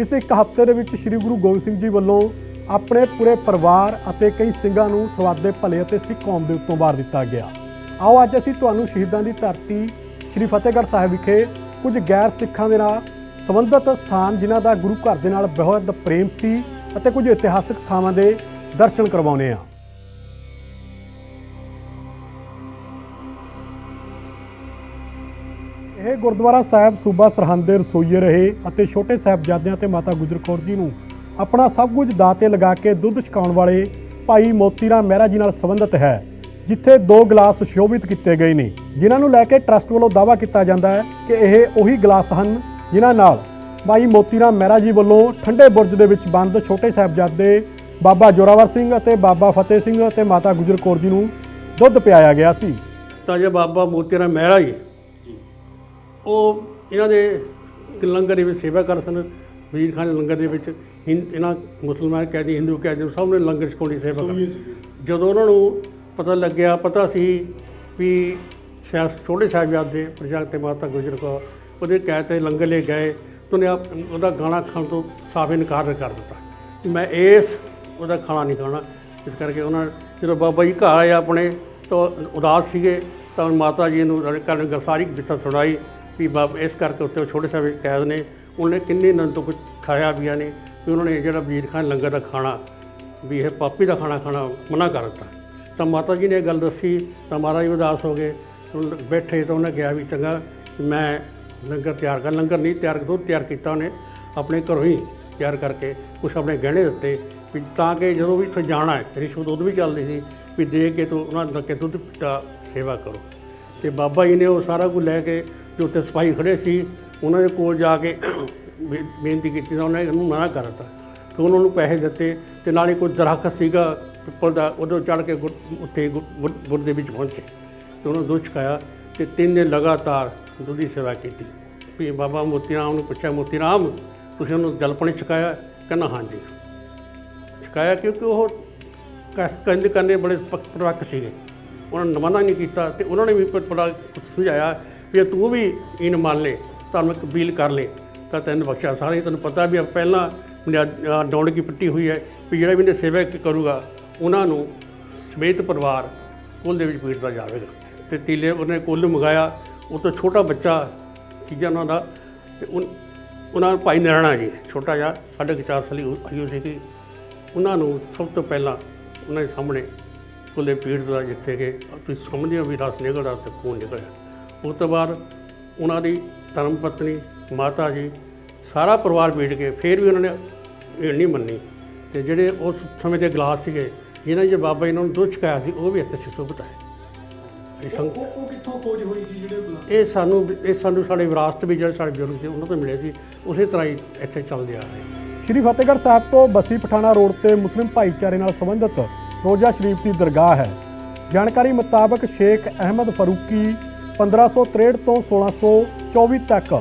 ਇਸ ਇੱਕ ਹਫ਼ਤੇ ਦੇ ਵਿੱਚ ਸ੍ਰੀ ਗੁਰੂ ਗੋਬਿੰਦ ਸਿੰਘ ਜੀ ਵੱਲੋਂ ਆਪਣੇ ਪੂਰੇ ਪਰਿਵਾਰ ਅਤੇ ਕਈ ਸਿੰਘਾਂ ਨੂੰ ਸਵਾਦੇ ਭਲੇ ਅਤੇ ਸਿੱਖ ਕੌਮ ਦੇ ਉੱਤੋਂ ਵਾਰ ਦਿੱਤਾ ਗਿਆ। ਆਓ ਅੱਜ ਅਸੀਂ ਤੁਹਾਨੂੰ ਸ਼ਹੀਦਾਂ ਦੀ ਧਰਤੀ ਸ੍ਰੀ ਫਤਿਹਗੜ੍ਹ ਸਾਹਿਬ ਵਿਖੇ ਕੁਝ ਗੈਰ ਸਿੱਖਾਂ ਦੇ ਨਾਲ ਸੰਬੰਧਿਤ ਸਥਾਨ ਜਿਨ੍ਹਾਂ ਦਾ ਗੁਰੂ ਘਰ ਦੇ ਨਾਲ ਬਹੁਤ ਪ੍ਰੇਮ ਸੀ ਅਤੇ ਕੁਝ ਇਤਿਹਾਸਕ ਥਾਵਾਂ ਦੇ ਦਰਸ਼ਨ ਕਰਵਾਉਣੇ ਆ ਗੁਰਦੁਆਰਾ ਸਾਹਿਬ ਸੂਬਾ ਸਰਹੰਦ ਦੇ ਰਸੋਈਏ ਰਹੇ ਅਤੇ ਛੋਟੇ ਸਾਹਿਬਜ਼ਾਦਿਆਂ ਤੇ ਮਾਤਾ ਗੁਜਰ ਕੌਰ ਜੀ ਨੂੰ ਆਪਣਾ ਸਭ ਕੁਝ ਦਾਤੇ ਲਗਾ ਕੇ ਦੁੱਧ ਛਕਾਉਣ ਵਾਲੇ ਭਾਈ ਮੋਤੀ ਰਾਮ ਮਹਿਰਾ ਜੀ ਨਾਲ ਸੰਬੰਧਿਤ ਹੈ, ਜਿੱਥੇ ਦੋ ਗਲਾਸ ਸ਼ੋਭਿਤ ਕੀਤੇ ਗਏ ਨੇ, ਜਿਨ੍ਹਾਂ ਨੂੰ ਲੈ ਕੇ ਟਰਸਟ ਵੱਲੋਂ ਦਾਅਵਾ ਕੀਤਾ ਜਾਂਦਾ ਹੈ ਕਿ ਇਹ ਉਹੀ ਗਲਾਸ ਹਨ ਜਿਨ੍ਹਾਂ ਨਾਲ ਭਾਈ ਮੋਤੀ ਰਾਮ ਮਹਿਰਾ ਜੀ ਵੱਲੋਂ ਠੰਡੇ ਬੁਰਜ ਦੇ ਵਿੱਚ ਬੰਦ ਛੋਟੇ ਸਾਹਿਬਜ਼ਾਦੇ ਬਾਬਾ ਜੋਰਾਵਰ ਸਿੰਘ ਅਤੇ ਬਾਬਾ ਫਤਿਹ ਸਿੰਘ ਅਤੇ ਮਾਤਾ ਗੁਜਰ ਕੌਰ ਜੀ ਨੂੰ ਦੁੱਧ ਪਿਆਇਆ ਗਿਆ ਸੀ। ਤਾਂ ਜੇ ਬਾਬਾ ਮੋਤੀ ਰਾਮ ਮਹਿਰਾ ਜੀ ਉਹ ਇਹਨਾਂ ਦੇ ਲੰਗਰ ਦੇ ਵਿੱਚ ਸੇਵਾ ਕਰ ਸਨ ਵੀਰ ਖਾਨ ਲੰਗਰ ਦੇ ਵਿੱਚ ਹਿੰ- ਇਹਨਾਂ ਮੁਸਲਮਾਨ ਕਹਿੰਦੇ ਹਿੰਦੂ ਕਹਿੰਦੇ ਸਭ ਨੇ ਲੰਗਰ ਛਕਾਉਣ ਦੀ ਸੇਵਾ ਕਰ ਜਦੋਂ ਉਹਨਾਂ ਨੂੰ ਪਤਾ ਲੱਗਿਆ ਪਤਾ ਸੀ ਵੀ ਸ਼ਾਇਦ ਛੋਟੇ ਸਾਹਿਬਜ਼ਾਦੇ ਪ੍ਰਜਾ ਤੇ ਮਾਤਾ ਗੁਜਰ ਕੌਰ ਉਹਦੇ ਕਹਿ ਤੇ ਲੰਗਰ ਲੈ ਗਏ ਤੇ ਉਹਨੇ ਆਪ- ਉਹਦਾ ਗਾਣਾ ਖਾਣ ਤੋਂ ਸਾਫ਼ ਇਨਕਾਰ ਕਰ ਦਿੱਤਾ। ਕਿ ਮੈਂ ਇਸ ਉਹਦਾ ਖਾਣਾ ਨਹੀਂ ਖਾਣਾ। ਇਸ ਕਰਕੇ ਉਹਨਾਂ ਜਦੋਂ ਬਾਬਾ ਜੀ ਘਰ ਆਏ ਆਪਣੇ ਤਾਂ ਉਦਾਸ ਸੀਗੇ ਤਾਂ ਮਾਤਾ ਜੀ ਨੂੰ ਕਰਨ ਗਰਸਾਰੀ ਜਿੱਥਾ ਸੁਣਾਈ। ਵੀ ਬਾਬ ਇਸ ਕਰਕੇ ਉੱਤੇ ਉਹ ਛੋਟੇ ਸਾਹਿਬ ਕੈਦ ਨੇ, ਉਹਨੇ ਕਿੰਨੇ ਦਿਨ ਤੋਂ ਕੁਝ ਖਾਇਆ ਪੀਆ ਨੇ ਵੀ ਉਹਨਾਂ ਨੇ ਜਿਹੜਾ ਵੀਰ ਖਾਨ ਲੰਗਰ ਦਾ ਖਾਣਾ ਵੀ ਇਹ ਪਾਪੀ ਦਾ ਖਾਣਾ ਖਾਣਾ ਮਨਾ ਕਰ ਦਿੱਤਾ। ਤਾਂ ਮਾਤਾ ਜੀ ਨੇ ਇਹ ਗੱਲ ਦੱਸੀ, ਤਾਂ ਮਹਾਰਾਜ ਉਦਾਸ ਹੋ ਗਏ ਬੈਠੇ ਤਾਂ ਉਹਨੇ ਕਿਹਾ ਵੀ ਚੰਗਾ ਮੈਂ ਲੰਗਰ ਤਿਆਰ ਕਰ, ਲੰਗਰ ਨਹੀਂ ਤਿਆਰ, ਦੁੱਧ ਤਿਆਰ ਕੀਤਾ ਉਹਨੇ ਆਪਣੇ ਘਰੋਂ ਹੀ ਤਿਆਰ ਕਰਕੇ, ਕੁਛ ਆਪਣੇ ਗਹਿਣੇ ਦਿੱਤੇ ਵੀ ਤਾਂ ਕਿ ਜਦੋਂ ਵੀ ਇੱਥੇ ਜਾਣਾ ਹੈ ਰਿਸ਼ਵਤ ਉਦੋਂ ਵੀ ਚੱਲਦੀ ਸੀ, ਵੀ ਦੇ ਕੇ ਤੂੰ ਉਹਨਾਂ ਦਾ ਕਿ ਦੁੱਧ ਦਾ ਸੇਵਾ ਕਰੋ। ਤੇ ਬਾਬਾ ਜੀ ਨੇ ਉਹ ਸਾਰਾ ਕੁਝ ਲੈ ਕੇ ਜੋ ਉੱਥੇ ਸਿਪਾਹੀ ਖੜੇ ਸੀ, ਉਹਨਾਂ ਦੇ ਕੋਲ ਜਾ ਕੇ ਬੇ- ਬੇਨਤੀ ਕੀਤੀ ਤਾਂ ਉਹਨਾਂ ਨੇ ਇਹਨੂੰ ਮਨਾ ਕਰ ਦਿੱਤਾ। ਤੇ ਉਹਨਾਂ ਨੂੰ ਪੈਸੇ ਦਿੱਤੇ ਤੇ ਨਾਲੇ ਕੋਈ ਦਰਖਤ ਸੀਗਾ, ਪਿੱਪਲ ਦਾ ਉਦੋਂ ਚੜ ਕੇ ਗੁਰ- ਉੱਥੇ ਗੁਰ- ਗੁਰ ਗੁਰ ਦੇ ਵਿੱਚ ਪਹੁੰਚੇ। ਤੇ ਉਹਨਾਂ ਨੂੰ ਦੁੱਧ ਛਕਾਇਆ ਤੇ ਤਿੰਨ ਦਿਨ ਲਗਾਤਾਰ ਦੁੱਧ ਦੀ ਸੇਵਾ ਕੀਤੀ। ਵੀ ਬਾਬਾ ਮੋਤੀ ਰਾਮ ਨੂੰ ਪੁੱਛਿਆ, ਮੋਤੀ ਰਾਮ, ਤੁਸੀਂ ਉਹਨੂੰ ਜਲ ਛਕਾਇਆ? ਕਹਿੰਦਾ, ਹਾਂਜੀ। ਛਕਾਇਆ ਕਿਉਂਕਿ ਉਹ ਕਸ ਕੰਦ ਕਰਨੇ ਬੜੇ ਪੱਕ ਪਰਵਕ ਸੀਗੇ। ਉਹਨਾਂ ਨੇ ਮਨਾ ਨਹੀਂ ਕੀਤਾ ਤੇ ਉਹਨਾਂ ਨੇ ਵੀ ਪ- ਬੜਾ ਸਮਝਾਇਆ ਵੀ ਤੂੰ ਵੀ ਇਹਨ ਮੰਨ ਲੈ ਤੁਹਾਨੂੰ ਇੱਕ ਅਪੀਲ ਕਰ ਲੈ, ਤਾਂ ਤੈਨੂੰ ਬਖਸ਼ਿਆ ਸਾਰੇ। ਤੈਨੂੰ ਪਤਾ ਵੀ ਪਹਿਲਾਂ ਬੁਨਿਆਦ- ਡੌਣ ਕੀ ਪੱਟੀ ਹੋਈ ਹੈ ਵੀ ਜਿਹੜਾ ਵੀ ਇਹਨੇ ਸੇਵਾ ਕਰੂਗਾ, ਉਹਨਾਂ ਨੂੰ ਸਮੇਤ ਪਰਿਵਾਰ ਕੁੱਲ ਦੇ ਵਿੱਚ ਪੀੜਦਾ ਜਾਵੇਗਾ। ਤੇ ਤੀਲੇ ਉਹਨੇ ਕੁੱਲ ਮੰਗਾਇਆ, ਉਹ ਤੋਂ ਛੋਟਾ ਬੱਚਾ ਚੀਜ਼ਾਂ ਉਹਨਾਂ ਦਾ, ਤੇ ਉਨ- ਉਹਨਾਂ ਭਾਈ ਨਰਣਾ ਜੀ, ਛੋਟਾ ਜਿਹਾ, ਸਾਢੇ ਕੁ ਚਾਰ ਸਾਲੀ ਆਯੂ ਸੀ ਕਿ ਉਹਨਾਂ ਨੂੰ ਸਭ ਤੋਂ ਪਹਿਲਾਂ ਉਹਨਾਂ ਦੇ ਸਾਹਮਣੇ ਕੁੱਲੇ ਪੀੜ ਦਾ ਜਿੱਥੇ ਕਿ ਤੁਸੀਂ ਸਮਝਦੇ ਹੋ ਵੀ ਰਸ ਨਿਕਲਦਾ ਤੇ ਖੂਨ ਨਿਕਲਿਆ ਉਸ ਤੋਂ ਬਾਅਦ ਉਹਨਾਂ ਦੀ ਧਰਮ ਪਤਨੀ ਮਾਤਾ ਜੀ ਸਾਰਾ ਪਰਿਵਾਰ ਬੈਠ ਕੇ ਫਿਰ ਵੀ ਉਹਨਾਂ ਨੇ ਇਹ ਨਹੀਂ ਮੰਨੀ। ਤੇ ਜਿਹੜੇ ਉਸ ਸਮੇਂ ਦੇ ਗਲਾਸ ਸੀਗੇ ਜਿਹਨਾਂ 'ਚ ਬਾਬਾ ਜੀ ਨੇ ਉਹਨੂੰ ਦੁੱਧ ਛਕਾਇਆ ਸੀ ਉਹ ਵੀ ਇੱਥੇ ਸੁਭਤ ਹੈ। ਇਹ ਸੰਗ ਉਹ ਕਿੱਥੋਂ ਖੋਜ ਹੋਈ ਸੀ ਜਿਹੜੇ ਇਹ ਸਾਨੂੰ ਇਹ ਸਾਨੂੰ ਸਾਡੇ ਵਿਰਾਸਤ ਵੀ ਜਿਹੜੇ ਸਾਡੇ ਬਜ਼ੁਰਗ ਸੀ ਉਹਨਾਂ ਤੋਂ ਮਿਲੇ ਸੀ। ਉਸੇ ਤਰ੍ਹਾਂ ਹੀ ਇੱਥੇ ਚੱਲਦੇ ਆ ਰਹੇ। ਸ਼੍ਰੀ ਫਤਿਹਗੜ੍ਹ ਸਾਹਿਬ ਤੋਂ ਬਸੀ ਪਠਾਣਾ ਰੋਡ ਤੇ ਮੁਸਲਿਮ ਭਾਈਚਾਰੇ ਨਾਲ ਸੰਬੰਧਿਤ ਰੋਜ਼ਾ ਸ਼ਰੀਫ ਦੀ ਦਰਗਾਹ ਹੈ। ਜਾਣਕਾਰੀ ਮੁਤਾਬਕ ਸ਼ੇਖ ਅਹਿਮਦ ਫਰੂਕੀ 1563 ਤੋਂ 1624 ਤੱਕ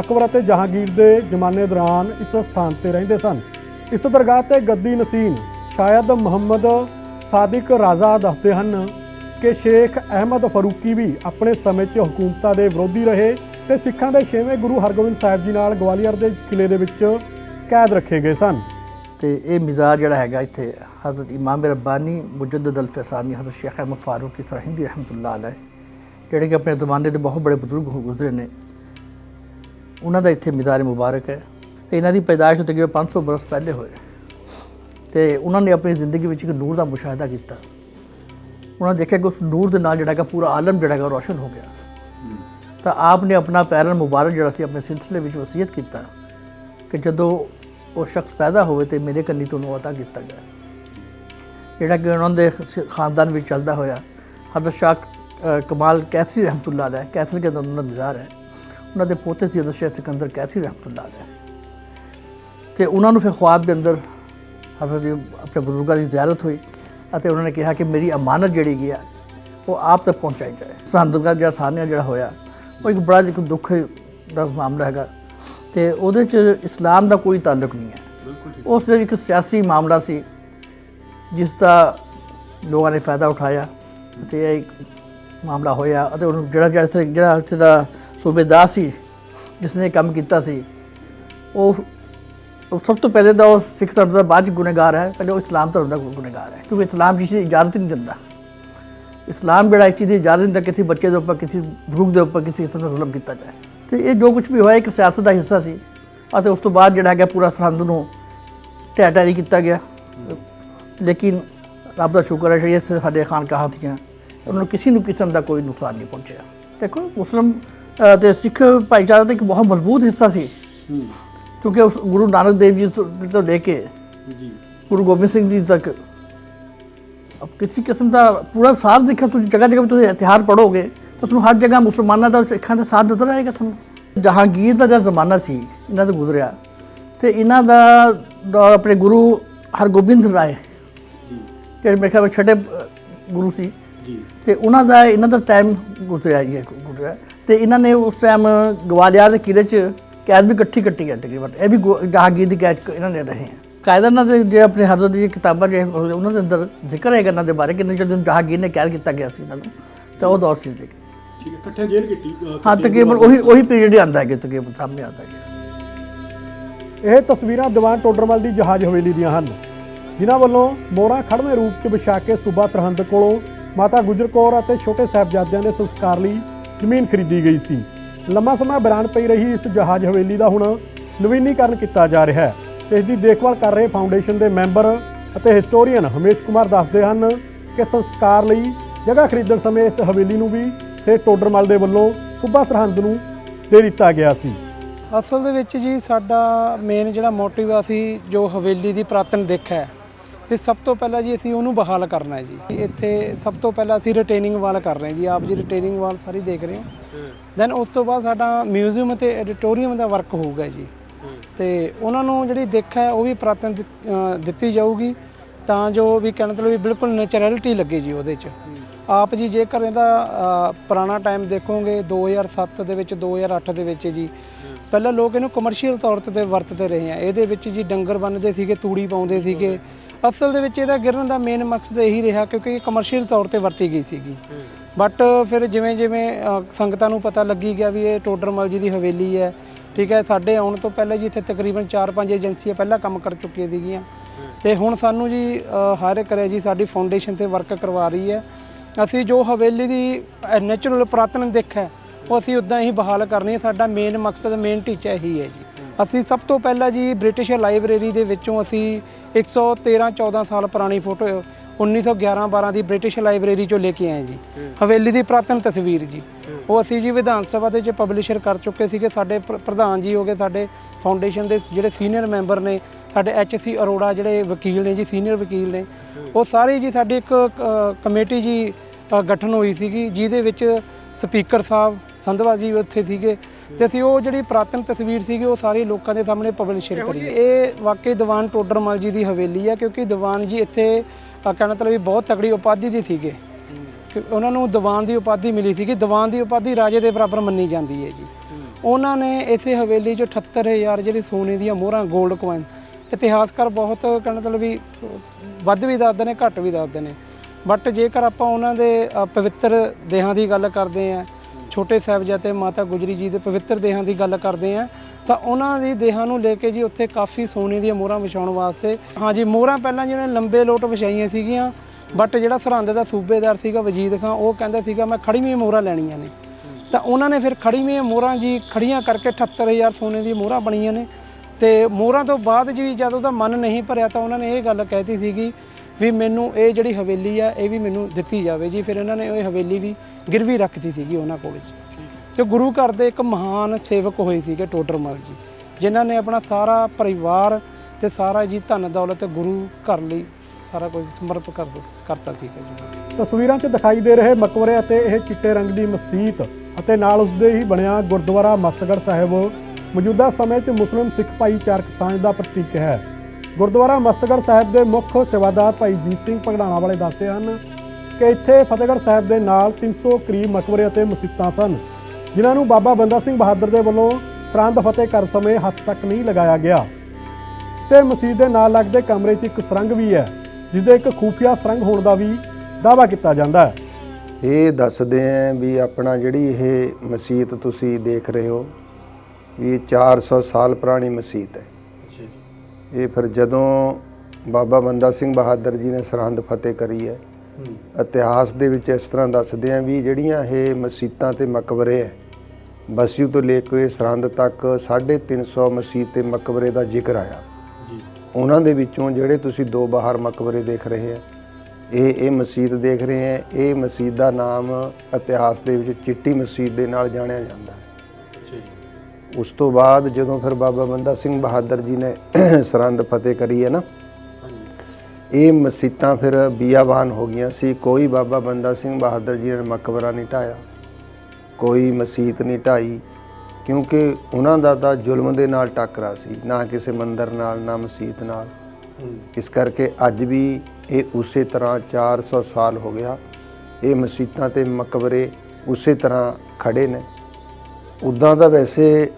ਅਕਬਰ ਅਤੇ ਜਹਾਂਗੀਰ ਦੇ ਜ਼ਮਾਨੇ ਦੌਰਾਨ ਇਸ ਸਥਾਨ ਤੇ ਰਹਿੰਦੇ ਸਨ। ਇਸ ਦਰਗਾਹ ਤੇ ਗੱਦੀ ਨਸੀਨ ਸ਼ਾਇਦ ਮੁਹੰਮਦ ਸਾਦਿਕ ਰਾਜ਼ਾ ਦੱਸਦੇ ਹਨ ਕਿ ਸ਼ੇਖ ਅਹਿਮਦ ਫਰੂਕੀ ਵੀ ਆਪਣੇ ਸਮੇਂ 'ਚ ਹਕੂਮਤਾਂ ਦੇ ਵਿਰੋਧੀ ਰਹੇ ਤੇ ਸਿੱਖਾਂ ਦੇ 6ਵੇਂ ਗੁਰੂ ਹਰਗੋਬਿੰਦ ਸਾਹਿਬ ਜੀ ਨਾਲ ਗਵਾਲੀਅਰ ਦੇ ਕਿਲੇ ਦੇ ਵਿੱਚ ਕੈਦ ਰੱਖੇ ਗਏ ਸਨ। ਤੇ ਇਹ ਮਜ਼ਾਰ ਜਿਹੜਾ ਹੈਗਾ ਇੱਥੇ ਹਜ਼ਰਤ ਇਮਾਮ ਰব্বাਨੀ ਮੁਜੱਦਦ ਅਲ-ਫਸਾਨੀ, ਹਜ਼ਰਤ ਸ਼ੇਖ ਅਹਿਮਦ ਫਾਰੂਕੀ ਸਰਹਿੰਦੀ ਰਹਿਮਤੁਲਲਾਹ ਅਲੈਹ। ਜਿਹੜੇ ਕਿ ਆਪਣੇ ਜ਼ਮਾਨੇ ਦੇ ਬਹੁਤ ਬੜੇ ਬਜ਼ੁਰਗ ਗੁਜ਼ਰੇ ਨੇ, ਉਹਨਾਂ ਦਾ ਇੱਥੇ ਮਿਜ਼ਾਰ ਮੁਬਾਰਕ ਹੈ ਤੇ ਇਹਨਾਂ ਦੀ ਪੈਦਾਇਸ਼ ਤਕਰੀਬਨ 500 ਬਰਸ ਪਹਿਲੇ ਹੋਏ। ਤੇ ਉਹਨਾਂ ਨੇ ਆਪਣੀ ਜ਼ਿੰਦਗੀ ਵਿੱਚ ਇੱਕ ਨੂਰ ਦਾ ਮੁਸ਼ਾਹਦਾ ਕੀਤਾ। ਉਹਨਾਂ ਦੇਖਿਆ ਕਿ ਉਸ ਨੂਰ ਦੇ ਨਾਲ ਜਿਹੜਾ ਕਿ ਪੂਰਾ ਆਲਮ ਜਿਹੜਾ ਹੈਗਾ ਉਹ ਰੋਸ਼ਨ ਹੋ ਗਿਆ। ਤਾਂ ਆਪ ਨੇ ਆਪਣਾ ਪੈਰਲ ਮੁਬਾਰਕ ਜਿਹੜਾ ਸੀ, ਆਪਣੇ ਸਿਲਸਿਲੇ ਵਿੱਚ ਵਸੀਅਤ ਕੀਤਾ ਕਿ ਜਦੋਂ ਉਹ ਸ਼ਖਸ ਪੈਦਾ ਹੋਵੇ ਤੇ ਮੇਰੇ ਕੰਨੀ ਤੋਂ ਉਹਨੂੰ ਅਤਾ ਕੀਤਾ ਗਿਆ ਜਿਹੜਾ ਕਿ ਉਹਨਾਂ ਦੇ ਖਾਨਦਾਨ ਵਿੱਚ ਚੱਲਦਾ ਹੋਇਆ, ਹਜ਼ਰਤ ਸ਼ਾਹ ਕਮਾਲ ਕੈਥਰੀ ਰਹਿਮਤੁল্লাহ ਦਾ ਕੈਥਰੀ ਦੇ ਅੰਦਰ ਦਾ ਮਜ਼ਾਰ ਹੈ। ਉਹਨਾਂ ਦੇ ਪੋਤੇ ਸੀ ਅੰਦਰ ਸ਼ੇਖ ਸਿਕੰਦਰ ਕੈਥਰੀ ਰਹਿਮਤੁল্লাহ ਦਾ ਤੇ ਉਹਨਾਂ ਨੂੰ ਫਿਰ ਖੁਆਬ ਦੇ ਅੰਦਰ ਹਜ਼ਰਤ ਆਪਣੇ ਬਜ਼ੁਰਗਾਂ ਦੀ ਜ਼ਿਆਰਤ ਹੋਈ ਅਤੇ ਉਹਨਾਂ ਨੇ ਕਿਹਾ ਕਿ ਮੇਰੀ ਅਮਾਨਤ ਜਿਹੜੀ ਗਈ ਗਿਆ ਉਹ ਆਪ ਤੱਕ ਪਹੁੰਚਾਈ ਜਾਏ। ਸਰਹੰਦਗਾ ਜਿਹੜਾ ਸਾਹਮਣੇ ਜਿਹੜਾ ਹੋਇਆ ਉਹ ਇੱਕ ਬੜਾ ਜਿਹਾ ਦੁੱਖ ਦਾ ਮਾਮਲਾ ਹੈਗਾ। ਤੇ ਉਹਦੇ ਚ ਇਸਲਾਮ ਦਾ ਕੋਈ ਤਾਲੁਕ ਨਹੀਂ ਹੈ। ਉਸ ਦੇ ਇੱਕ ਸਿਆਸੀ ਮਾਮਲਾ ਸੀ ਜਿਸ ਦਾ ਲੋਕਾਂ ਨੇ ਫਾਇਦਾ ਉਠਾਇਆ। ਤੇ ਇਹ ਮਾਮਲਾ ਹੋਇਆ ਅਤੇ ਉਹਨੂੰ ਜਿਹੜਾ ਜਿਹੜਾ ਇੱਥੇ- ਜਿਹੜਾ ਉੱਥੇ ਦਾ ਸੂਬੇਦਾਰ ਸੀ ਜਿਸ ਨੇ ਕੰਮ ਕੀਤਾ ਸੀ, ਉਹ ਸਭ ਤੋਂ ਪਹਿਲੇ ਤਾਂ ਉਹ ਸਿੱਖ ਧਰਮ ਦਾ ਬਾਅਦ ਚ ਗੁਨਹਗਾਰ ਹੈ, ਪਹਿਲੇ ਉਹ ਇਸਲਾਮ ਧਰਮ ਦਾ ਗੁਨਹਗਾਰ ਹੈ, ਕਿਉਂਕਿ ਇਸਲਾਮ ਜਿਸ ਦੀ ਇਜਾਜ਼ਤ ਨਹੀਂ ਦਿੰਦਾ। ਇਸਲਾਮ ਜਿਹੜਾ ਇਸ ਚੀਜ਼ ਦੀ ਇਜਾਜ਼ਤ ਦਿੰਦਾ ਕਿਸੇ ਬੱਚੇ ਦੇ ਉੱਪਰ, ਕਿਸੇ ਬਜ਼ੁਰਗ ਦੇ ਉੱਪਰ, ਕਿਸੇ ਕਿਸਮ ਦਾ ਜ਼ੁਲਮ ਕੀਤਾ ਜਾਏ। ਤੇ ਇਹ ਜੋ ਕੁਝ ਵੀ ਹੋਇਆ, ਇੱਕ ਸਿਆਸਤ ਦਾ ਹਿੱਸਾ ਸੀ, ਅਤੇ ਉਸ ਤੋਂ ਬਾਅਦ ਜਿਹੜਾ ਹੈਗਾ ਪੂਰਾ ਸਰਹੰਦ ਨੂੰ ਢਹਿ ਢੇਰੀ ਕੀਤਾ ਗਿਆ। ਲੇਕਿਨ ਰੱਬ ਦਾ ਸ਼ੁਕਰ ਹੈ ਜਿਹੜੀ ਇੱਥੇ ਸਾਡੇ ਖਾਨਕਾਹਾਂ ਥੀਆਂ ਉਹਨਾਂ ਨੂੰ ਕਿਸੇ ਨੂੰ ਕਿਸਮ ਦਾ ਕੋਈ ਨੁਕਸਾਨ ਨਹੀਂ ਪਹੁੰਚਿਆ। ਦੇਖੋ ਮੁਸਲਮ ਤੇ ਸਿੱਖ ਭਾਈਚਾਰਾ ਦਾ ਇੱਕ ਬਹੁਤ ਮਜ਼ਬੂਤ ਹਿੱਸਾ ਸੀ। ਕਿਉਂਕਿ ਉਸ ਗੁਰੂ ਨਾਨਕ ਦੇਵ ਜੀ ਤੋਂ ਲੈ ਕੇ ਜੀ। ਗੁਰੂ ਗੋਬਿੰਦ ਸਿੰਘ ਜੀ ਤੱਕ ਅਬ ਕਿਸੇ ਕਿਸਮ ਦਾ ਪੂਰਾ ਸਾਥ ਦੇਖਿਆ ਤੁਸੀਂ ਜਗ੍ਹਾ ਜਗ੍ਹਾ ਤੁਸੀਂ ਇਤਿਹਾਸ ਪੜੋਗੇ ਤਾਂ ਤੁਹਾਨੂੰ ਹਰ ਜਗ੍ਹਾ ਮੁਸਲਮਾਨਾਂ ਦਾ ਸਿੱਖਾਂ ਦਾ ਸਾਥ ਨਜ਼ਰ ਆਏਗਾ ਤੁਹਾਨੂੰ। ਜਹਾਂਗੀਰ ਦਾ ਜਿਹੜਾ ਜ਼ਮਾਨਾ ਸੀ ਇਹਨਾਂ ਦਾ ਗੁਜ਼ਰਿਆ ਤੇ ਇਹਨਾਂ ਦਾ ਆਪਣੇ ਗੁਰੂ ਹਰਗੋਬਿੰਦ ਰਾਏ ਜੀ। ਜਿਹੜੇ ਮੇਰੇ ਖਿਆਲ ਅ, ਗੁਰੂ ਸੀ। ਜੀ। ਤੇ ਉਹਨਾਂ ਦਾ ਇਹਨਾਂ ਦਾ ਟਾਈਮ ਗੁਜ਼ਰਿਆ ਹੀ ਹੈ ਗੁਜ਼ਰਿਆ। ਤੇ ਇਹਨਾਂ ਨੇ ਉਸ ਟਾਈਮ ਗਵਾਲੀਅਰ ਦੇ ਕਿਲੇ 'ਚ ਕੈਦ ਵੀ ਇਕੱਠੀ ਕੱਟੀ ਹੈ ਤਕਰੀਬਨ। ਇਹ ਵੀ ਜਹਾਂਗੀਰ ਦੀ ਕੈਦ ਇਹਨਾਂ ਨੇ ਰਹੇ ਹੈ ਕਾਇਦਾ ਦੇ ਜਿਹੜੇ ਆਪਣੇ ਹਜ਼ਰਤ ਦੀ ਕਿਤਾਬਾਂ ਜਿਹੜੇ ਹੋਏ, ਉਹਨਾਂ ਦੇ ਅੰਦਰ ਜ਼ਿਕਰ ਹੈਗਾ ਇਹਨਾਂ ਦੇ ਬਾਰੇ ਕਿ ਜਦੋਂ ਜਹਾਂਗੀਰ ਨੇ ਕੈਦ ਕੀਤਾ ਗਿਆ ਸੀ ਇਹਨਾਂ ਨੂੰ ਤਾਂ ਉਹ ਦੌਰ ਸੀ ਜੀ। ਠੀਕ ਹੈ ਇਕੱਠੇ ਜੇਲ੍ਹ ਕੀਤੀ ਹਾਂ ਤਕਰੀਬਨ ਉਹੀ ਉਹੀ ਪੀਰੀਅਡ ਹੀ ਆਉਂਦਾ ਹੈ ਕਿ ਤਕਰੀਬਨ ਸਾਹਮਣੇ ਆਉਂਦਾ ਹੈ ਇਹ ਤਸਵੀਰਾਂ ਦੀਵਾਨ ਟੋਡਰਮਲ ਦੀ ਜਹਾਜ਼ ਹਵੇਲੀ ਦੀਆਂ ਹਨ। ਜਿਨ੍ਹਾਂ ਵੱਲੋਂ ਮੋਹਰਾਂ ਖੜਵੇਂ ਰੂਪ 'ਚ ਵਿਛਾ ਕੇ ਸੂਬਾ ਸਰਹੰਦ ਕੋਲੋਂ ਮਾਤਾ ਗੁਜਰ ਕੌਰ ਅਤੇ ਛੋਟੇ ਸਾਹਿਬਜ਼ਾਦਿਆਂ ਦੇ ਸੰਸਕਾਰ ਲਈ ਜ਼ਮੀਨ ਖਰੀਦੀ ਗਈ ਸੀ। ਲੰਮਾ ਸਮਾਂ ਬਰਾਨ ਪਈ ਰਹੀ ਇਸ ਜਹਾਜ਼ ਹਵੇਲੀ ਦਾ ਹੁਣ ਨਵੀਨੀਕਰਨ ਕੀਤਾ ਜਾ ਰਿਹਾ ਹੈ। ਇਸ ਦੀ ਦੇਖਭਾਲ ਕਰ ਰਹੇ ਫਾਊਂਡੇਸ਼ਨ ਦੇ ਮੈਂਬਰ ਅਤੇ ਹਿਸਟੋਰੀਅਨ ਹਮੇਸ਼ ਕੁਮਾਰ ਦੱਸਦੇ ਹਨ ਕਿ ਸੰਸਕਾਰ ਲਈ ਜਗ੍ਹਾ ਖਰੀਦਣ ਸਮੇਂ ਇਸ ਹਵੇਲੀ ਨੂੰ ਵੀ ਸੇ ਟੋਡਰਮਲ ਦੇ ਵੱਲੋਂ ਸੂਬਾ ਸਰਹੰਦ ਨੂੰ ਦੇ ਦਿੱਤਾ ਗਿਆ ਸੀ। ਅਸਲ ਦੇ ਵਿੱਚ ਜੀ ਸਾਡਾ ਮੇਨ ਜਿਹੜਾ ਮੋਟਿਵ ਆ ਸੀ ਜੋ ਹਵੇਲੀ ਦੀ ਪ੍ਰਾਤਨ ਦਿੱਖ ਹੈ ਇਹ ਸਭ ਤੋਂ ਪਹਿਲਾਂ ਜੀ ਅਸੀਂ ਉਹਨੂੰ ਬਹਾਲ ਕਰਨਾ ਹੈ ਜੀ। ਇੱਥੇ ਸਭ ਤੋਂ ਪਹਿਲਾਂ ਅਸੀਂ ਰਿਟੇਨਿੰਗ ਵਾਲ ਕਰ ਰਹੇ ਹਾਂ ਜੀ। ਆਪ ਜੀ ਰਿਟੇਨਿੰਗ ਵਾਲ ਸਾਰੀ ਦੇਖ ਰਹੇ ਹੋ। ਦੈਨ ਉਸ ਤੋਂ ਬਾਅਦ ਸਾਡਾ ਮਿਊਜ਼ੀਅਮ ਤੇ ਐਡੀਟੋਰੀਅਮ ਦਾ ਵਰਕ ਹੋਊਗਾ ਜੀ। ਤੇ ਉਹਨਾਂ ਨੂੰ ਜਿਹੜੀ ਦਿੱਖ ਹੈ ਉਹ ਵੀ ਅ, ਦਿੱਤੀ ਜਾਊਗੀ। ਤਾਂ ਜੋ ਵੀ ਕਹਿਣ ਤੋਂ ਵੀ ਬਿਲਕੁਲ ਨੇਚਰੈਲਿਟੀ ਲੱਗੇ ਜੀ ਉਹਦੇ 'ਚ। ਆਪ ਜੀ ਜੇਕਰ ਇਹਦਾ ਪੁਰਾਣਾ ਟਾਈਮ ਦੇਖੋਗੇ 2007 ਦੇ ਵਿੱਚ 2008 ਦੇ ਵਿੱਚ ਜੀ। ਪਹਿਲਾਂ ਲੋਕ ਇਹਨੂੰ ਕਮਰਸ਼ੀਅਲ ਤੌਰ ਤੇ ਵਰਤਦੇ ਰਹੇ ਆ। ਇਹਦੇ ਵਿੱਚ ਜੀ ਡੰਗਰ ਬੰਨਦੇ ਸੀਗੇ ਤੂੜੀ ਪਾਉਂਦੇ ਸੀਗੇ। ਅਸਲ ਦੇ ਵਿੱਚ ਇਹਦਾ ਗਿਰਨ ਦਾ ਮੇਨ ਮਕਸਦ ਇਹੀ ਰਿਹਾ ਕਿਉਂਕਿ ਇਹ ਕਮਰਸ਼ੀਅਲ ਤੌਰ ਤੇ ਵਰਤੀ ਗਈ ਸੀਗੀ। ਬਟ ਫਿਰ ਜਿਵੇਂ ਜਿਵੇਂ ਸੰਗਤਾਂ ਨੂੰ ਪਤਾ ਲੱਗੀ ਗਿਆ ਵੀ ਇਹ ਟੋਡਰਮਲ ਜੀ ਦੀ ਹਵੇਲੀ ਹੈ, ਠੀਕ ਹੈ, ਸਾਡੇ ਆਉਣ ਤੋਂ ਪਹਿਲਾਂ ਜੀ ਇੱਥੇ ਤਕਰੀਬਨ 4-5 ਏਜੰਸੀਆਂ ਪਹਿਲਾਂ ਕੰਮ ਕਰ ਚੁੱਕੀਆਂ ਸੀਗੀਆਂ। ਤੇ ਹੁਣ ਸਾਨੂੰ ਜੀ ਹਾਇਰ ਕਰਿਆ ਜੀ ਸਾਡੀ ਫਾਊਂਡੇਸ਼ਨ ਤੇ ਵਰਕ ਕਰਵਾ ਰਹੀ ਹੈ। ਅਸੀਂ ਜੋ ਹਵੇਲੀ ਦੀ ਨੈਚੁਰਲ ਪੁਰਾਤਨ ਦਿੱਖ ਹੈ ਉਹ ਅਸੀਂ ਉਦਾਂ ਹੀ ਬਹਾਲ ਕਰਨੀ ਹੈ। ਸਾਡਾ ਮੇਨ ਮਕਸਦ ਮੇਨ ਟੀਚਾ ਇਹੀ ਹੈ ਜੀ। ਅਸੀਂ ਸਭ ਤੋਂ ਪਹਿਲਾਂ ਜੀ ਬ੍ਰਿਟਿਸ਼ ਲਾਇਬ੍ਰੇਰੀ ਦੇ ਵਿੱਚੋਂ ਅਸੀਂ 113 14 ਸਾਲ ਪੁਰਾਣੀ ਫੋਟੋ 1911 12 ਦੀ ਬ੍ਰਿਟਿਸ਼ ਲਾਇਬ੍ਰੇਰੀ ਚੋਂ ਲੈ ਕੇ ਆਏ ਜੀ। ਹਵੇਲੀ ਦੀ ਪੁਰਾਤਨ ਤਸਵੀਰ ਜੀ। ਉਹ ਅਸੀਂ ਜੀ ਵਿਧਾਨ ਸਭਾ ਦੇ ਵਿੱਚ ਪਬਲਿਸ਼ਰ ਕਰ ਚੁੱਕੇ ਸੀਗੇ। ਸਾਡੇ ਪ੍ਰ- ਪ੍ਰਧਾਨ ਜੀ ਹੋਗੇ ਸਾਡੇ ਫਾਊਂਡੇਸ਼ਨ ਦੇ ਜਿਹੜੇ ਸੀਨੀਅਰ ਮੈਂਬਰ ਨੇ ਸਾਡੇ ਐਚਸੀ ਅਰੋੜਾ ਜਿਹੜੇ ਵਕੀਲ ਨੇ ਜੀ ਸੀਨੀਅਰ ਵਕੀਲ ਨੇ ਉਹ ਸਾਰੇ ਜੀ ਸਾਡੀ ਇੱਕ ਕਮੇਟੀ ਜੀ ਗਠਨ ਹੋਈ ਸੀਗੀ ਜਿਹਦੇ ਵਿੱਚ ਸਪੀਕਰ ਸਾਹਿਬ ਸੰਧਵਾ ਜੀ ਉੱਥੇ ਸੀਗੇ। ਤੇ ਅਸੀਂ ਉਹ ਜਿਹੜੀ ਪ੍ਰਾਤਨ ਤਸਵੀਰ ਸੀਗੀ ਉਹ ਸਾਰੇ ਲੋਕਾਂ ਦੇ ਸਾਹਮਣੇ ਪਬਲਿਸ਼ਰ ਕਰੀ ਇਹ ਵਾਕਈ ਦੀਵਾਨ ਟੋਡਰਮਲ ਜੀ ਦੀ ਹਵੇਲੀ ਹੈ ਕਿਉਂਕਿ ਦੀਵਾਨ ਜੀ ਇੱਥੇ ਕਹਿਣ ਮਤਲਬ ਵੀ ਬਹੁਤ ਤਕੜੀ ਉਪਾਧੀ ਦੇ ਸੀਗੇ। ਕਿ ਉਹਨਾਂ ਨੂੰ ਦੀਵਾਨ ਦੀ ਉਪਾਧੀ ਮਿਲੀ ਸੀਗੀ। ਦੀਵਾਨ ਦੀ ਉਪਾਧੀ ਰਾਜੇ ਦੇ ਬਰਾਬਰ ਮੰਨੀ ਜਾਂਦੀ ਹੈ ਜੀ। ਉਹਨਾਂ ਨੇ ਇਸੇ ਹਵੇਲੀ 'ਚ 78000 ਜਿਹੜੀ ਸੋਨੇ ਦੀਆਂ ਮੋਹਰਾਂ 골ਡ ਕੋਇਨ ਇਤਿਹਾਸਕਾਰ ਬਹੁਤ ਕਹਿਣ ਮਤਲਬ ਵੀ ਵੱਧ ਵੀ ਦੱਸਦੇ ਨੇ ਘੱਟ ਵੀ ਦੱਸਦੇ ਨੇ। ਬਟ ਜੇਕਰ ਆਪਾਂ ਉਹਨਾਂ ਦੇ ਪਵਿੱਤਰ ਦੇਹਾਂ ਦੀ ਗੱਲ ਕਰਦੇ ਆ ਛੋਟੇ ਸਾਹਿਬਜ਼ਾਦੇ ਮਾਤਾ ਗੁਜਰੀ ਜੀ ਦੇ ਪਵਿੱਤਰ ਦੇਹਾਂ ਦੀ ਗੱਲ ਕਰਦੇ ਆ ਤਾਂ ਉਹਨਾਂ ਦੀ ਦੇਹਾਂ ਨੂੰ ਲੈ ਕੇ ਜੀ ਉੱਥੇ ਕਾਫੀ ਸੋਨੇ ਦੀਆਂ ਮੋਹਰਾਂ ਵਿਛਾਉਣ ਵਾਸਤੇ। ਹਾਂਜੀ ਮੋਹਰਾਂ ਪਹਿਲਾਂ ਜੀ ਜਿਹਨੇ ਲੰਬੇ ਲੋਟ ਵਿਛਾਈਆਂ ਸੀਗੀਆਂ ਬਟ ਜਿਹੜਾ ਸਰਹੰਦ ਦਾ ਸੂਬੇਦਾਰ ਸੀਗਾ ਵਜੀਦ ਖਾਨ ਉਹ ਕਹਿੰਦਾ ਸੀਗਾ, ਮੈਂ ਖੜੀਆਂ ਮੋਹਰਾਂ ਲੈਣੀਆਂ ਨੇ। ਤਾਂ ਉਹਨਾਂ ਨੇ ਫਿਰ ਖੜੀਆਂ ਮੋਹਰਾਂ ਜੀ ਖੜੀਆਂ ਕਰਕੇ 78000 ਸੋਨੇ ਦੀ ਮੋਹਰਾਂ ਬਣੀਆਂ ਨੇ। ਤੇ ਮੋਹਰਾਂ ਤੋਂ ਬਾਅਦ ਜੀ ਜਦ ਉਹਦਾ ਮਨ ਨਹੀਂ ਭਰਿਆ ਤਾਂ ਉਹਨਾਂ ਨੇ ਇਹ ਗੱਲ ਕਹਿਤੀ ਸੀਗੀ ਵੀ ਮੈਨੂੰ ਇਹ ਜਿਹੜੀ ਹਵੇਲੀ ਆ ਇਹ ਵੀ ਮੈਨੂੰ ਦਿੱਤੀ ਜਾਵੇ ਜੀ। ਫਿਰ ਇਹਨਾਂ ਨੇ ਇਹ ਹਵੇਲੀ ਵੀ ਗਿਰਵੀ ਰੱਖਤੀ ਸੀਗੀ ਉਹਨਾਂ ਕੋਲ ਜੀ। ਤੇ ਗੁਰੂ ਘਰ ਦੇ ਇੱਕ ਮਹਾਨ ਸੇਵਕ ਹੋਏ ਸੀਗੇ ਟੋਡਰਮਲ ਜੀ। ਜਿਨ੍ਹਾਂ ਨੇ ਆਪਣਾ ਸਾਰਾ ਪਰਿਵਾਰ ਤੇ ਸਾਰਾ ਜੀ ਧਨ ਦੌਲਤ ਗੁਰੂ ਘਰ ਲਈ ਸਾਰਾ ਕੁਝ ਸਮਰਪ ਕਰ ਕਰਤਾ ਸੀਗਾ ਜੀ। ਤਸਵੀਰਾਂ 'ਚ ਦਿਖਾਈ ਦੇ ਰਹੇ ਮਕਬਰੇ ਅਤੇ ਇਹ ਚਿੱਟੇ ਰੰਗ ਦੀ ਮਸਜਿਦ ਅਤੇ ਨਾਲ ਉਸਦੇ ਹੀ ਬਣਿਆ ਗੁਰਦੁਆਰਾ ਮਸਤਗੜ ਸਾਹਿਬ। ਮੌਜੂਦਾ ਸਮੇਂ 'ਚ ਮੁਸਲਿਮ ਸਿੱਖ ਭਾਈਚਾਰਕ ਸਾਂਝ ਦਾ ਪ੍ਰਤੀਕ ਹੈ। ਗੁਰਦੁਆਰਾ ਮਸਤਗੜ੍ਹ ਸਾਹਿਬ ਦੇ ਮੁੱਖ ਸੇਵਾਦਾਰ ਭਾਈ ਜੀਤ ਸਿੰਘ ਭਗੜਾਣਾ ਵਾਲੇ ਦੱਸਦੇ ਹਨ ਕਿ ਇੱਥੇ ਫਤਿਹਗੜ੍ਹ ਸਾਹਿਬ ਦੇ ਨਾਲ 300 ਕਰੀਬ ਮਕਬਰੇ ਅਤੇ ਮਸਜਿਦਾਂ ਸਨ, ਜਿਨ੍ਹਾਂ ਨੂੰ ਬਾਬਾ ਬੰਦਾ ਸਿੰਘ ਬਹਾਦਰ ਦੇ ਵੱਲੋਂ ਸਰਹੰਦ ਫਤਿਹ ਕਰ ਸਮੇਂ ਹੱਥ ਤੱਕ ਨਹੀਂ ਲਗਾਇਆ ਗਿਆ। ਇਸੇ ਮਸਜਿਦ ਦੇ ਨਾਲ ਲੱਗਦੇ ਕਮਰੇ 'ਚ ਇੱਕ ਸੁਰੰਗ ਵੀ ਹੈ ਜਿਸ ਦੇ ਇੱਕ ਖੂਫੀਆ ਸੁਰੰਗ ਹੋਣ ਦਾ ਵੀ ਦਾਅਵਾ ਕੀਤਾ ਜਾਂਦਾ ਹੈ। ਇਹ ਦੱਸਦੇ ਆਂ ਵੀ ਆਪਣਾ ਜਿਹੜੀ ਇਹ ਮਸਜਿਦ ਤੁਸੀਂ ਦੇਖ ਰਹੇ ਹੋ, ਵੀ ਇਹ 400 ਸਾਲ ਪੁਰਾਣੀ ਮਸਜਿਦ ਹੈ। ਇਹ ਫਿਰ ਜਦੋਂ ਬਾਬਾ ਬੰਦਾ ਸਿੰਘ ਬਹਾਦਰ ਜੀ ਨੇ ਸਰਹੰਦ ਫਤਿਹ ਕਰੀ ਹੈ ਇਤਿਹਾਸ ਦੇ ਵਿੱਚ ਇਸ ਤਰ੍ਹਾਂ ਦੱਸਦੇ ਆ ਵੀ ਜਿਹੜੀਆਂ ਇਹ ਮਸਜਿਦਾਂ ਤੇ ਮਕਬਰੇ ਹੈ ਬਸਿਊ ਤੋਂ ਲੈ ਕੇ ਸਰਹੰਦ ਤੱਕ 350 ਮਸਜਿਦ ਤੇ ਮਕਬਰੇ ਦਾ ਜ਼ਿਕਰ ਆਇਆ। ਉਹਨਾਂ ਦੇ ਵਿੱਚੋਂ ਜਿਹੜੇ ਤੁਸੀਂ ਦੋ ਬਾਹਰ ਮਕਬਰੇ ਦੇਖ ਰਹੇ ਆ ਇਹ ਇਹ ਮਸਜਿਦ ਦੇਖ ਰਹੇ ਆ ਇਹ ਮਸਜਿਦ ਦਾ ਨਾਮ ਇਤਿਹਾਸ ਦੇ ਵਿੱਚ ਚਿੱਟੀ ਮਸਜਿਦ ਦੇ ਨਾਲ ਜਾਣਿਆ ਜਾਂਦਾ ਹੈ। ਉਸ ਤੋਂ ਬਾਅਦ ਜਦੋਂ ਫਿਰ ਬਾਬਾ ਬੰਦਾ ਸਿੰਘ ਬਹਾਦਰ ਜੀ ਨੇ ਸਰਹੰਦ ਫਤਿਹ ਕਰੀ ਹੈ ਨਾ ਇਹ ਮਸਜਿਦਾਂ ਫਿਰ ਬੀਆਬਾਨ ਹੋ ਗਈਆਂ ਸੀ। ਕੋਈ ਬਾਬਾ ਬੰਦਾ ਸਿੰਘ ਬਹਾਦਰ ਜੀ ਨੇ ਮਕਬਰਾ ਨਹੀਂ ਢਾਇਆ ਕੋਈ ਮਸਜਿਦ ਨਹੀਂ ਢਾਈ ਕਿਉਂਕਿ ਉਹਨਾਂ ਦਾ ਤਾਂ ਜ਼ੁਲਮ ਦੇ ਨਾਲ ਟੱਕਰਾ ਸੀ ਨਾ ਕਿਸੇ ਮੰਦਰ ਨਾਲ ਨਾ ਮਸਜਿਦ ਨਾਲ। ਇਸ ਕਰਕੇ ਅੱਜ ਵੀ ਇਹ ਉਸੇ ਤਰ੍ਹਾਂ 400 ਸਾਲ ਹੋ ਗਿਆ ਇਹ ਮਸਜਿਦਾਂ ਤੇ ਮਕਬਰੇ ਉਸੇ ਤਰ੍ਹਾਂ ਖੜੇ ਨੇ। ਉਦਾਂ ਤਾਂ ਵੈਸੇ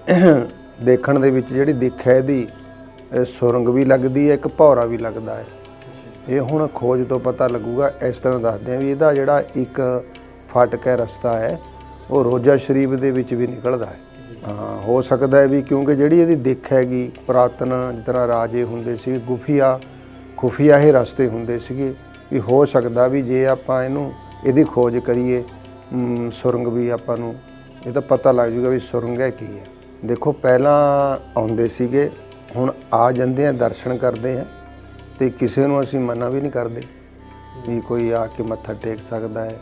ਦੇਖਣ ਦੇ ਵਿੱਚ ਜਿਹੜੀ ਦਿੱਖ ਹੈ ਇਹਦੀ ਸੁਰੰਗ ਵੀ ਲੱਗਦੀ ਹੈ, ਇੱਕ ਭੌਰਾ ਵੀ ਲੱਗਦਾ ਹੈ। ਇਹ ਹੁਣ ਖੋਜ ਤੋਂ ਪਤਾ ਲੱਗੂਗਾ, ਇਸ ਤਰ੍ਹਾਂ ਦੱਸਦੇ ਆ ਵੀ ਇਹਦਾ ਜਿਹੜਾ ਇੱਕ ਫਾਟਕ ਹੈ, ਰਸਤਾ ਹੈ, ਉਹ ਰੋਜ਼ਾ ਸ਼ਰੀਫ ਦੇ ਵਿੱਚ ਵੀ ਨਿਕਲਦਾ ਹੈ। ਹਾਂ, ਹੋ ਸਕਦਾ ਹੈ ਵੀ ਕਿਉਂਕਿ ਜਿਹੜੀ ਇਹਦੀ ਦਿੱਖ ਹੈਗੀ, ਪੁਰਾਤਨ ਜਿਸ ਤਰ੍ਹਾਂ ਰਾਜੇ ਹੁੰਦੇ ਸੀ ਗੁਫੀਆ, ਖੁਫੀਆ ਇਹ ਰਸਤੇ ਹੁੰਦੇ ਸੀਗੇ, ਵੀ ਹੋ ਸਕਦਾ ਵੀ ਜੇ ਆਪਾਂ ਇਹਨੂੰ, ਇਹਦੀ ਖੋਜ ਕਰੀਏ ਸੁਰੰਗ ਵੀ ਆਪਾਂ ਨੂੰ ਇਹ ਤਾਂ ਪਤਾ ਲੱਗ ਜੂਗਾ ਵੀ ਸੁਰੰਗ ਹੈ ਕੀ ਹੈ। ਦੇਖੋ, ਪਹਿਲਾਂ ਆਉਂਦੇ ਸੀਗੇ, ਹੁਣ ਆ ਜਾਂਦੇ ਆ, ਦਰਸ਼ਨ ਕਰਦੇ ਆ ਤੇ ਕਿਸੇ ਨੂੰ ਅਸੀਂ ਮਨਾ ਵੀ ਨਹੀਂ ਕਰਦੇ ਵੀ ਕੋਈ ਆ ਕੇ ਮੱਥਾ ਟੇਕ ਸਕਦਾ ਹੈ,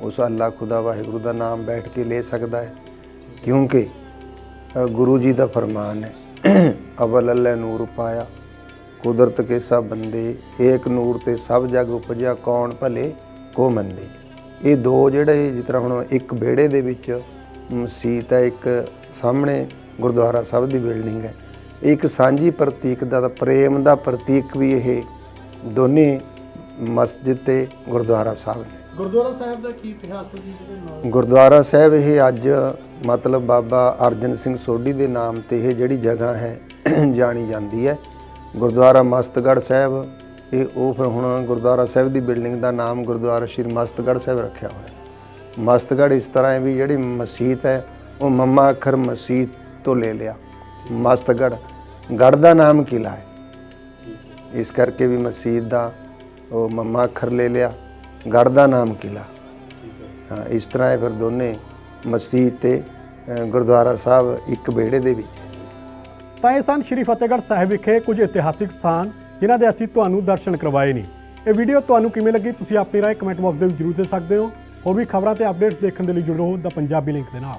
ਉਸ ਅੱਲਾ ਖੁਦਾ ਵਾਹਿਗੁਰੂ ਦਾ ਨਾਮ ਬੈਠ ਕੇ ਲੈ ਸਕਦਾ ਹੈ। ਕਿਉਂਕਿ ਗੁਰੂ ਜੀ ਦਾ ਫਰਮਾਨ ਹੈ, ਅਵਲ ਅੱਲਾ ਨੂਰ ਪਾਇਆ, ਕੁਦਰਤ ਕੇ ਸਭ ਬੰਦੇ, ਏਕ ਨੂਰ ਤੇ ਸਭ ਜਗ ਉਪਜਿਆ, ਕੌਣ ਭਲੇ ਕੋ ਮੰਦੇ। ਇਹ ਦੋ ਜਿਹੜੇ ਜਿਸ ਤਰ੍ਹਾਂ ਹੁਣ ਇੱਕ ਵਿਹੜੇ ਦੇ ਵਿੱਚ ਮਸਜਿਦ ਹੈ ਇੱਕ ਸਾਹਮਣੇ ਗੁਰਦੁਆਰਾ ਸਾਹਿਬ ਦੀ ਬਿਲਡਿੰਗ ਹੈ। ਇੱਕ ਸਾਂਝੀ ਪ੍ਰਤੀਕ ਦਾ ਪ੍ਰੇਮ ਦਾ ਪ੍ਰਤੀਕ ਵੀ ਇਹ ਦੋਨੇ ਮਸਜਿਦ ਤੇ ਗੁਰਦੁਆਰਾ ਸਾਹਿਬ ਨੇ। ਗੁਰਦੁਆਰਾ ਸਾਹਿਬ ਦਾ ਕੀ ਇਤਿਹਾਸ ਹੈ ਜੀ ਜਿਹਦੇ ਗੁਰਦੁਆਰਾ ਸਾਹਿਬ ਇਹ ਅੱਜ ਮਤਲਬ ਬਾਬਾ ਅਰਜਨ ਸਿੰਘ ਸੋਢੀ ਦੇ ਨਾਮ ਤੇ ਇਹ ਜਿਹੜੀ ਜਗ੍ਹਾ ਹੈ ਜਾਣੀ ਜਾਂਦੀ ਹੈ। ਗੁਰਦੁਆਰਾ ਮਸਤਗੜ੍ਹ ਸਾਹਿਬ ਇਹ ਉਹ ਫਿਰ ਹੁਣ ਗੁਰਦੁਆਰਾ ਸਾਹਿਬ ਦੀ ਬਿਲਡਿੰਗ ਦਾ ਨਾਮ ਗੁਰਦੁਆਰਾ ਸ਼੍ਰੀ ਮਸਤਗੜ੍ਹ ਸਾਹਿਬ ਰੱਖਿਆ ਹੋਇਆ। ਮਸਤਗੜ੍ਹ ਇਸ ਤਰ੍ਹਾਂ ਹੈ ਵੀ ਜਿਹੜੀ ਮਸੀਤ ਹੈ, ਉਹ ਮੰਮਾ ਅੱਖਰ ਮਸੀਤ ਤੋਂ ਲੈ ਲਿਆ। ਮਸਤਗੜ੍ਹ, ਗੜ੍ਹ ਦਾ ਨਾਮ ਕਿਲਾ ਹੈ। ਇਸ ਕਰਕੇ ਵੀ ਮਸਜਿਦ ਦਾ ਉਹ ਮੰਮਾ ਅੱਖਰ ਲੈ ਲਿਆ, ਗੜ੍ਹ ਦਾ ਨਾਮ ਕਿਲਾ ਹਾਂ, ਇਸ ਤਰ੍ਹਾਂ ਇਹ ਫਿਰ ਦੋਨੇ ਮਸਜਿਦ ਤੇ ਗੁਰਦੁਆਰਾ ਸਾਹਿਬ ਇੱਕ ਵਿਹੜੇ ਦੇ ਵਿੱਚ। ਤਾਂ ਇਹ ਸਨ ਸ਼੍ਰੀ ਫਤਿਹਗੜ੍ਹ ਸਾਹਿਬ ਵਿਖੇ ਕੁਝ ਇਤਿਹਾਸਿਕ ਸਥਾਨ, ਜਿਨ੍ਹਾਂ ਦੇ ਅਸੀਂ ਤੁਹਾਨੂੰ ਦਰਸ਼ਨ ਕਰਵਾਏ ਨੇ। ਇਹ ਵੀਡੀਓ ਤੁਹਾਨੂੰ ਕਿਵੇਂ ਲੱਗੀ, ਤੁਸੀਂ ਆਪਣੀ ਰਾਏ ਕਮੈਂਟ ਬਾਕਸ ਦੇ ਵਿੱਚ ਜ਼ਰੂਰ ਦੇ ਸਕਦੇ ਹੋ। ਹੋਰ ਵੀ ਖਬਰਾਂ ਤੇ ਅਪਡੇਟਸ ਦੇਖਣ ਦੇ ਲਈ ਜੁੜੋ ਦਾ ਪੰਜਾਬੀ ਲਿੰਕ ਦੇ ਨਾਲ।